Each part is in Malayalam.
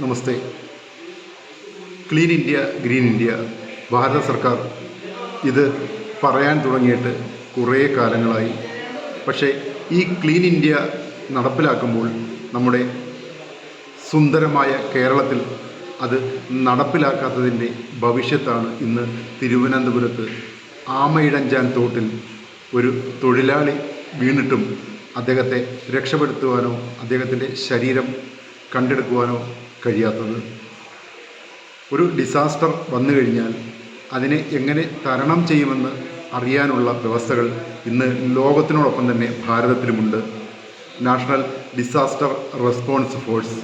നമസ്തേ. ക്ലീൻ ഇന്ത്യ ഗ്രീൻ ഇന്ത്യ ഭാരത സർക്കാർ ഇത് പറയാൻ തുടങ്ങിയിട്ട് കുറേ കാലങ്ങളായി. പക്ഷേ ഈ ക്ലീൻ ഇന്ത്യ നടപ്പിലാക്കുമ്പോൾ നമ്മുടെ സുന്ദരമായ കേരളത്തിൽ അത് നടപ്പിലാക്കാത്തതിന്റെ ഭവിഷ്യത്താണ് ഇന്ന് തിരുവനന്തപുരത്ത് ആമയിടഞ്ചാൻ തോട്ടിൽ ഒരു തൊഴിലാളി വീണിട്ടും അദ്ദേഹത്തെ രക്ഷപ്പെടുത്തുവാനോ അദ്ദേഹത്തിന്റെ ശരീരം കണ്ടെടുക്കുവാനോ കഴിയാത്തത്. ഒരു ഡിസാസ്റ്റർ വന്നു കഴിഞ്ഞാൽ അതിനെ എങ്ങനെ തരണം ചെയ്യുമെന്ന് അറിയാനുള്ള വ്യവസ്ഥകൾ ഇന്ന് ലോകത്തിനോടൊപ്പം തന്നെ ഭാരതത്തിലുമുണ്ട്. നാഷണൽ ഡിസാസ്റ്റർ റെസ്പോൺസ് ഫോഴ്സ്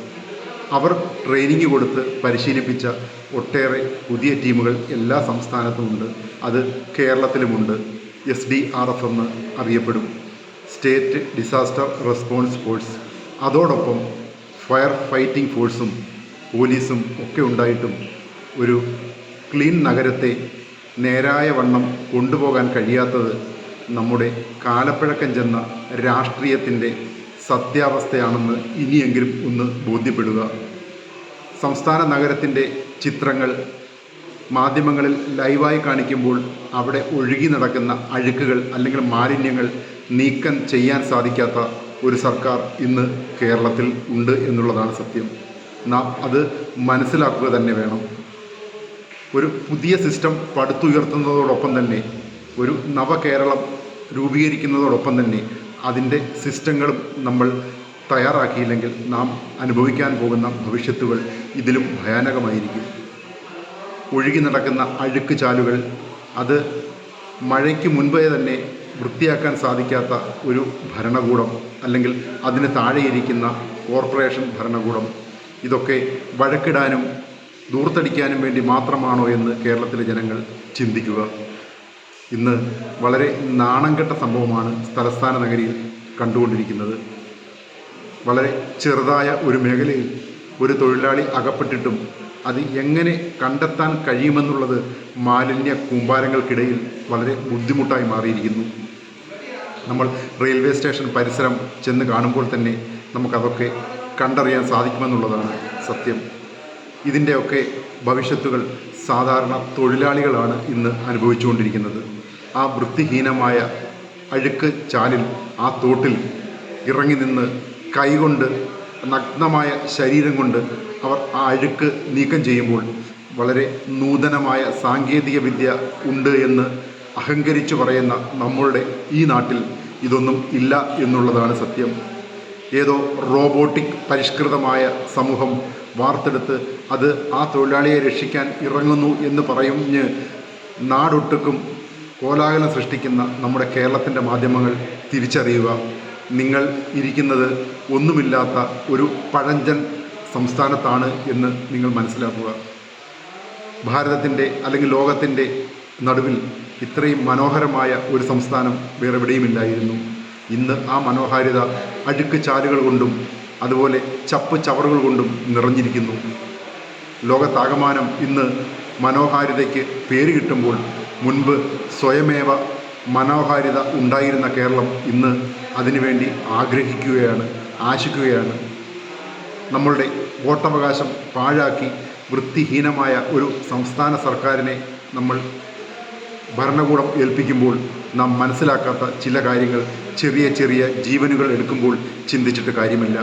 അവർ ട്രെയിനിങ് കൊടുത്ത് പരിശീലിപ്പിച്ച ഒട്ടേറെ പുതിയ ടീമുകൾ എല്ലാ സംസ്ഥാനത്തുമുണ്ട് അത് കേരളത്തിലുമുണ്ട്. എസ് ഡി ആർ എഫ് എന്ന് അറിയപ്പെടും. സ്റ്റേറ്റ് ഡിസാസ്റ്റർ റെസ്പോൺസ് ഫോഴ്സ് അതോടൊപ്പം ഫയർ ഫൈറ്റിംഗ് ഫോഴ്സും പോലീസും ഒക്കെ ഉണ്ടായിട്ടും ഒരു ക്ലീൻ നഗരത്തെ നേരായ വണ്ണം കൊണ്ടുപോകാൻ കഴിയാത്തത് നമ്മുടെ കാലപ്പഴക്കം ചെന്ന രാഷ്ട്രീയത്തിന്റെ സത്യാവസ്ഥയാണെന്ന് ഇനിയെങ്കിലും ഒന്ന് ബോധ്യപ്പെടുക. സംസ്ഥാന നഗരത്തിന്റെ ചിത്രങ്ങൾ മാധ്യമങ്ങളിൽ ലൈവായി കാണിക്കുമ്പോൾ അവിടെ ഒഴുകി നടക്കുന്ന അഴുക്കുകൾ അല്ലെങ്കിൽ മാലിന്യങ്ങൾ നീക്കം ചെയ്യാൻ സാധിക്കാത്ത ഒരു സർക്കാർ ഇന്ന് കേരളത്തിൽ ഉണ്ട് എന്നുള്ളതാണ് സത്യം. നാം അത് മനസ്സിലാക്കുക തന്നെ വേണം. ഒരു പുതിയ സിസ്റ്റം പടുത്തുയർത്തുന്നതോടൊപ്പം തന്നെ ഒരു നവകേരളം രൂപീകരിക്കുന്നതോടൊപ്പം തന്നെ അതിന്റെ സിസ്റ്റങ്ങളും നമ്മൾ തയ്യാറാക്കിയില്ലെങ്കിൽ നാം അനുഭവിക്കാൻ പോകുന്ന ഭവിഷ്യത്തുകൾ ഇതിലും ഭയാനകമായിരിക്കും. ഒഴുകി നടക്കുന്ന അഴുക്ക് ചാലുകൾ അത് മഴയ്ക്ക് മുൻപേ തന്നെ വൃത്തിയാക്കാൻ സാധിക്കാത്ത ഒരു ഭരണകൂടം അല്ലെങ്കിൽ അതിന് താഴെയിരിക്കുന്ന കോർപ്പറേഷൻ ഭരണകൂടം ഇതൊക്കെ വഴക്കിടാനും ദൂർത്തടിക്കാനും വേണ്ടി മാത്രമാണോ എന്ന് കേരളത്തിലെ ജനങ്ങൾ ചിന്തിക്കുക. ഇന്ന് വളരെ നാണംകെട്ട സംഭവമാണ് തലസ്ഥാന നഗരിയിൽ കണ്ടുകൊണ്ടിരിക്കുന്നത്. വളരെ ചെറുതായ ഒരു മേഖലയിൽ ഒരു തൊഴിലാളി അകപ്പെട്ടിട്ടും അത് എങ്ങനെ കണ്ടെത്താൻ കഴിയുമെന്നുള്ളത് മാലിന്യ കൂമ്പാരങ്ങൾക്കിടയിൽ വളരെ ബുദ്ധിമുട്ടായി മാറിയിരിക്കുന്നു. നമ്മൾ റെയിൽവേ സ്റ്റേഷൻ പരിസരം ചെന്ന് കാണുമ്പോൾ തന്നെ നമുക്കതൊക്കെ കണ്ടറിയാൻ സാധിക്കുമെന്നുള്ളതാണ് സത്യം. ഇതിന്റെയൊക്കെ ഭവിഷ്യത്തുകൾ സാധാരണ തൊഴിലാളികളാണ് ഇന്ന് അനുഭവിച്ചുകൊണ്ടിരിക്കുന്നത്. ആ വൃത്തിഹീനമായ അഴുക്ക് ചാലിൽ ആ തോട്ടിൽ ഇറങ്ങി നിന്ന് കൈകൊണ്ട് നഗ്നമായ ശരീരം കൊണ്ട് അവർ ആ അഴുക്ക് നീക്കം ചെയ്യുമ്പോൾ വളരെ നൂതനമായ സാങ്കേതിക വിദ്യ ഉണ്ട് എന്ന് അഹങ്കരിച്ചു പറയുന്ന നമ്മളുടെ ഈ നാട്ടിൽ ഇതൊന്നും ഇല്ല എന്നുള്ളതാണ് സത്യം. ഏതോ റോബോട്ടിക് പരിഷ്കൃതമായ സമൂഹം വാർത്തെടുത്ത് അത് ആ തൊഴിലാളിയെ രക്ഷിക്കാൻ ഇറങ്ങുന്നു എന്ന് പറയും നാടൊട്ടുക്കും കോലാഹലം സൃഷ്ടിക്കുന്ന നമ്മുടെ കേരളത്തിന്റെ മാധ്യമങ്ങൾ തിരിച്ചറിയുക. നിങ്ങൾ ഇരിക്കുന്നത് ഒന്നുമില്ലാത്ത ഒരു പഴഞ്ചൻ സംസ്ഥാനത്താണ് എന്ന് നിങ്ങൾ മനസ്സിലാക്കുക. ഭാരതത്തിന്റെ അല്ലെങ്കിൽ ലോകത്തിന്റെ നടുവിൽ ഇത്രയും മനോഹരമായ ഒരു സംസ്ഥാനം വേറെ എവിടെയുമില്ലായിരുന്നു ഇന്ന് ആ മനോഹാരിത അഴുക്ക് ചാലുകൾ കൊണ്ടും അതുപോലെ ചപ്പ് ചവറുകൾ കൊണ്ടും നിറഞ്ഞിരിക്കുന്നു. ലോകത്താകമാനം ഇന്ന് മനോഹാരിതയ്ക്ക് പേര് കിട്ടുമ്പോൾ മുൻപ് സ്വയമേവ മനോഹാരിത ഉണ്ടായിരുന്ന കേരളം ഇന്ന് അതിനുവേണ്ടി ആഗ്രഹിക്കുകയാണ് ആശിക്കുകയാണ്. നമ്മളുടെ വോട്ടവകാശം പാഴാക്കി വൃത്തിഹീനമായ ഒരു സംസ്ഥാന സർക്കാരിനെ നമ്മൾ ഭരണകൂടം ഏൽപ്പിക്കുമ്പോൾ നാം മനസ്സിലാക്കാത്ത ചില കാര്യങ്ങൾ ചെറിയ ചെറിയ ജീവനുകൾ എടുക്കുമ്പോൾ ചിന്തിച്ചിട്ട് കാര്യമില്ല.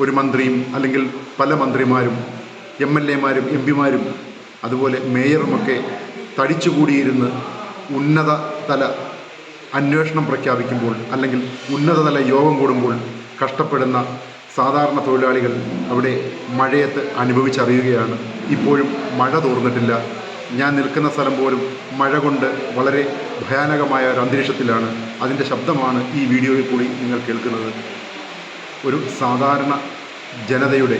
ഒരു മന്ത്രിയും അല്ലെങ്കിൽ പല മന്ത്രിമാരും എം എൽ എമാരും എം പിമാരും അതുപോലെ മേയറുമൊക്കെ തടിച്ചുകൂടിയിരുന്ന് ഉന്നത തല അന്വേഷണം പ്രഖ്യാപിക്കുമ്പോൾ അല്ലെങ്കിൽ ഉന്നതതല യോഗം കൂടുമ്പോൾ കഷ്ടപ്പെടുന്ന സാധാരണ തൊഴിലാളികൾ അവിടെ മഴയത്ത് അനുഭവിച്ചറിയുകയാണ്. ഇപ്പോഴും മഴ തോർന്നിട്ടില്ല. ഞാൻ നിൽക്കുന്ന സ്ഥലം പോലും മഴ കൊണ്ട് വളരെ ഭയാനകമായ ഒരു അന്തരീക്ഷത്തിലാണ് അതിന്റെ ശബ്ദമാണ് ഈ വീഡിയോയിൽ കൂടി നിങ്ങൾ കേൾക്കുന്നത്. ഒരു സാധാരണ ജനതയുടെ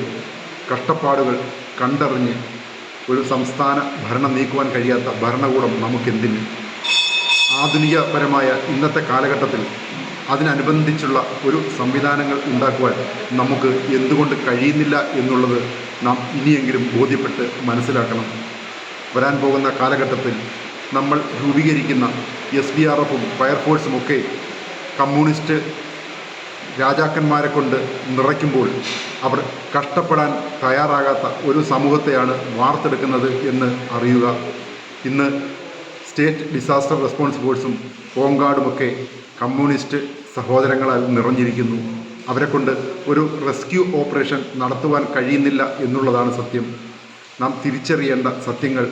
കഷ്ടപ്പാടുകൾ കണ്ടറിഞ്ഞ് ഒരു സംസ്ഥാന ഭരണം നീക്കുവാൻ കഴിയാത്ത ഭരണകൂടം നമുക്കെന്തിന്? ആധുനികപരമായ ഇന്നത്തെ കാലഘട്ടത്തിൽ അതിനനുബന്ധിച്ചുള്ള ഒരു സംവിധാനങ്ങൾ ഉണ്ടാക്കുവാൻ നമുക്ക് എന്തുകൊണ്ട് കഴിയുന്നില്ല എന്നുള്ളത് നാം ഇനിയെങ്കിലും ബോധ്യപ്പെട്ട് മനസ്സിലാക്കണം. വരാൻ പോകുന്ന കാലഘട്ടത്തിൽ നമ്മൾ രൂപീകരിക്കുന്ന എസ് ഡി ആർ എഫും ഫയർഫോഴ്സും ഒക്കെ കമ്മ്യൂണിസ്റ്റ് രാജാക്കന്മാരെ കൊണ്ട് നിറയ്ക്കുമ്പോൾ അവർ കഷ്ടപ്പെടാൻ തയ്യാറാകാത്ത ഒരു സമൂഹത്തെയാണ് വാർത്തെടുക്കുന്നത് എന്ന് അറിയുക. ഇന്ന് സ്റ്റേറ്റ് ഡിസാസ്റ്റർ റെസ്പോൺസ് ഫോഴ്സും ഹോംഗാർഡുമൊക്കെ കമ്മ്യൂണിസ്റ്റ് സഹോദരങ്ങളാൽ നിറഞ്ഞിരിക്കുന്നു. അവരെ കൊണ്ട് ഒരു റെസ്ക്യൂ ഓപ്പറേഷൻ നടത്തുവാൻ കഴിയുന്നില്ല എന്നുള്ളതാണ് സത്യം. നാം തിരിച്ചറിയേണ്ട സത്യങ്ങൾ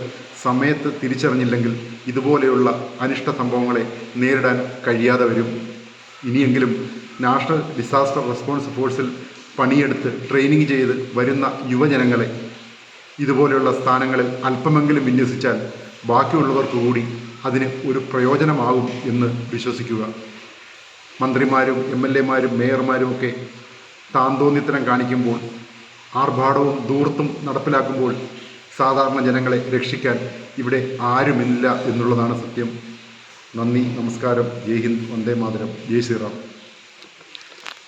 സമയത്ത് തിരിച്ചറിഞ്ഞില്ലെങ്കിൽ ഇതുപോലെയുള്ള അനിഷ്ട സംഭവങ്ങളെ നേരിടാൻ കഴിയാതെ വരും. ഇനിയെങ്കിലും നാഷണൽ ഡിസാസ്റ്റർ റെസ്പോൺസ് ഫോഴ്സിൽ പണിയെടുത്ത് ട്രെയിനിങ് ചെയ്ത് വരുന്ന യുവജനങ്ങളെ ഇതുപോലെയുള്ള സ്ഥാനങ്ങളിൽ അല്പമെങ്കിലും വിന്യസിച്ചാൽ ബാക്കിയുള്ളവർക്ക് കൂടി അതിന് ഒരു പ്രയോജനമാകും എന്ന് വിശ്വസിക്കുക. മന്ത്രിമാരും എം എൽ എമാരും മേയർമാരും ഒക്കെ താന്തോന്നിത്തരം കാണിക്കുമ്പോൾ ആർഭാടവും ദൂർത്തും നടപ്പിലാക്കുമ്പോൾ സാധാരണ ജനങ്ങളെ രക്ഷിക്കാൻ ഇവിടെ ആരുമില്ല എന്നുള്ളതാണ് സത്യം. നന്ദി നമസ്കാരം. ജയ് ഹിന്ദ്. വന്ദേ മാതരം. ജയ് ശ്രീറാം.